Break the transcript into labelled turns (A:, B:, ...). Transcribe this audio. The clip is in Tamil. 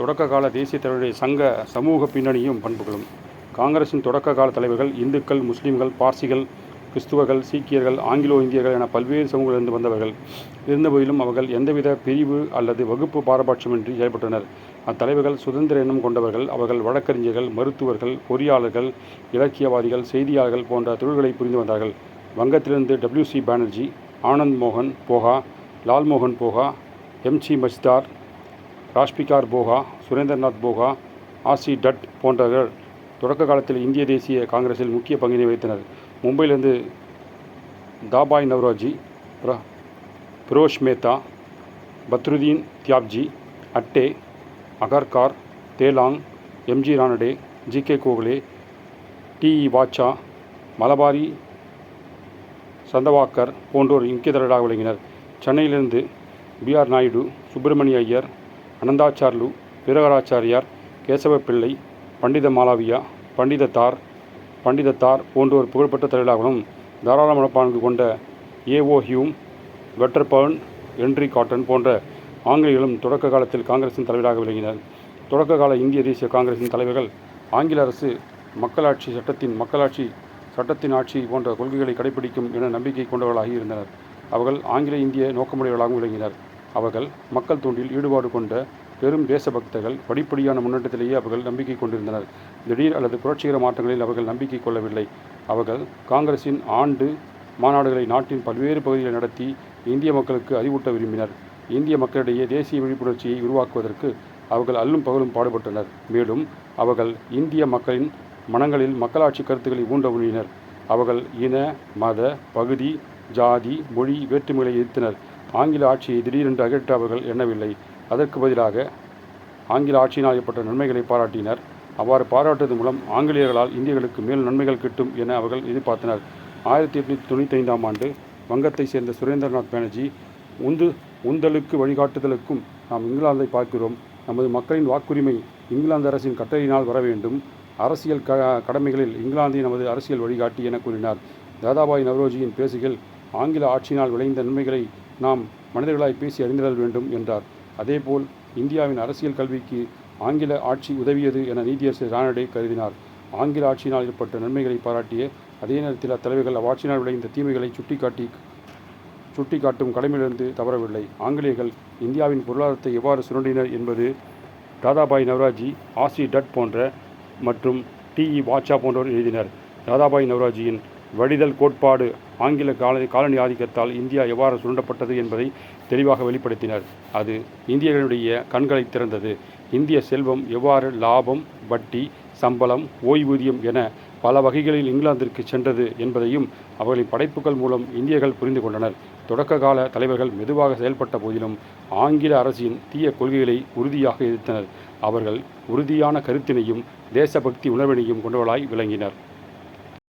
A: தொடக்க கால தேசிய தலைவருடைய சங்க சமூக பின்னணியும் பண்புகளும். காங்கிரசின் தொடக்க கால தலைவர்கள் இந்துக்கள் முஸ்லீம்கள் பார்சிகள் கிறிஸ்துவர்கள் சீக்கியர்கள் ஆங்கிலோ இந்தியர்கள் என பல்வேறு சமூகங்களிலிருந்து வந்தவர்கள். இருந்தபோதிலும் அவர்கள் எந்தவித பிரிவு அல்லது வகுப்பு பாரபட்சமின்றி செயல்பட்டனர். அத்தலைவர்கள் சுதந்திர எண்ணம் கொண்டவர்கள். அவர்கள் வழக்கறிஞர்கள் மருத்துவர்கள் பொறியாளர்கள் இலக்கியவாதிகள் செய்தியாளர்கள் போன்ற தொழில்களை புரிந்து வந்தார்கள். வங்கத்திலிருந்து டபிள்யூ சி பானர்ஜி ஆனந்த் மோகன் போகா லால்மோகன் போகா எம்சி மஜ்தார் ராஷ்பிகார் போகா சுரேந்திரநாத் போகா ஆசி டட் போன்றவர்கள் தொடக்க காலத்தில் இந்திய தேசிய காங்கிரஸில் முக்கிய பங்கினை வகித்தனர். மும்பையிலிருந்து Dadabhai Naoroji Pherozeshah Mehta Badruddin Tyabji அட்டே Agarkar Telang M G Ranade G K Gokhale D E Wacha Malabari Chandavarkar போன்றோர் முக்கிய தரடாக விளங்கினர். சென்னையிலிருந்து பி ஆர் நாயுடு சுப்பிரமணிய ஐயர் அனந்தாச்சார்லு விரகராச்சாரியார் கேசவ பிள்ளை பண்டித மாலாவியா பண்டிதத்தார் பண்டிதத்தார் போன்றோர் புகழ்பெற்ற தலைவர்களாகவும் தாராள மனப்பான்கு கொண்ட A O Hume Wedderburn Henry Cotton போன்ற ஆங்கிலேயர்களும் தொடக்க காலத்தில் காங்கிரசின் தலைவராக விளங்கினர். தொடக்க கால இந்திய தேசிய காங்கிரசின் தலைவர்கள் ஆங்கில அரசு மக்களாட்சி சட்டத்தின் மக்களாட்சி சட்டத்தின் ஆட்சி போன்ற கொள்கைகளை கடைபிடிக்கும் என நம்பிக்கை கொண்டவர்களாகி இருந்தனர். அவர்கள் ஆங்கில இந்திய நோக்கமுடையவர்களாகவும் விளங்கினர். அவர்கள் மக்கள் தொண்டில் ஈடுபாடு கொண்ட பெரும் தேசபக்தர்கள் படிப்படியான முன்னேற்றத்திலேயே அவர்கள் நம்பிக்கை கொண்டிருந்தனர். திடீர் அல்லது புரட்சிகர மாற்றங்களில் அவர்கள் நம்பிக்கை கொள்ளவில்லை. அவர்கள் காங்கிரசின் ஆண்டு மாநாடுகளை நாட்டின் பல்வேறு பகுதிகளில் நடத்தி இந்திய மக்களுக்கு அறிவூட்ட விரும்பினர். இந்திய மக்களிடையே தேசிய விழிப்புணர்ச்சியை உருவாக்குவதற்கு அவர்கள் அல்லும் பகலும் பாடுபட்டனர். மேலும் அவர்கள் இந்திய மக்களின் மனங்களில் மக்களாட்சி கருத்துக்களை ஊன்ற உண்ணினர். அவர்கள் இன மத பகுதி ஜாதி மொழி வேற்றுமைகளை எதிர்த்தனர். ஆங்கில ஆட்சியை திடீரென்று அகற்ற அவர்கள் எண்ணவில்லை. அதற்கு பதிலாக ஆங்கில ஆட்சியினால் ஏற்பட்ட நன்மைகளை பாராட்டினர். அவ்வாறு பாராட்டுவதன் மூலம் ஆங்கிலேயர்களால் இந்தியர்களுக்கு மேல் நன்மைகள் கிட்டும் என அவர்கள் எதிர்பார்த்தனர். ஆயிரத்தி எட்நூற்றி தொண்ணூற்றி ஐந்தாம் ஆண்டு வங்கத்தை சேர்ந்த சுரேந்திரநாத் பானர்ஜி உந்து உந்தலுக்கு வழிகாட்டுதலுக்கும் நாம் இங்கிலாந்தை பார்க்கிறோம். நமது மக்களின் வாக்குரிமை இங்கிலாந்து அரசின் கட்டளையினால் வர வேண்டும். அரசியல் க கடமைகளில் இங்கிலாந்தை நமது அரசியல் வழிகாட்டி என கூறினார். தாதாபாய் நவரோஜியின் பேசுகள் ஆங்கில ஆட்சியினால் விளைந்த நன்மைகளை நாம் மனிதர்களாய் பேசி அறிந்திடல் வேண்டும் என்றார். அதேபோல் இந்தியாவின் அரசியல் கல்விக்கு ஆங்கில ஆட்சி உதவியது என நீதியரசர் ரானடே கருதினார். ஆங்கில ஆட்சியினால் ஏற்பட்ட நன்மைகளை பாராட்டிய அதே நேரத்தில் அத்தலைவர்கள் அவ்வாட்சியினால் விளைந்த தீமைகளை சுட்டிக்காட்டி சுட்டிக்காட்டும் கடமையிலிருந்து தவறவில்லை. ஆங்கிலேயர்கள் இந்தியாவின் பொருளாதாரத்தை எவ்வாறு சுரண்டினர் என்பது தாதாபாய் நவராஜி ஆசி டட் போன்ற மற்றும் டி இ பாட்சா போன்றோர் எழுதினர். தாதாபாய் நவராஜியின் வடிதல் கோட்பாடு ஆங்கில காலனி காலனி ஆதிக்கத்தால் இந்தியா எவ்வாறு சுரண்டப்பட்டது என்பதை தெளிவாக வெளிப்படுத்தினர். அது இந்தியர்களுடைய கண்களை திறந்தது. இந்திய செல்வம் எவ்வாறு லாபம் வட்டி சம்பளம் ஓய்வூதியம் என பல வகைகளில் இங்கிலாந்திற்கு சென்றது என்பதையும் அவர்களின் படைப்புகள் மூலம் இந்தியர்கள் புரிந்து கொண்டனர். தொடக்க கால தலைவர்கள் மெதுவாக செயல்பட்ட போதிலும் ஆங்கில அரசின் தீய கொள்கைகளை உறுதியாக எதிர்த்தனர். அவர்கள் உறுதியான கருத்தினையும் தேசபக்தி உணர்வினையும் கொண்டவர்களாய் விளங்கினர்.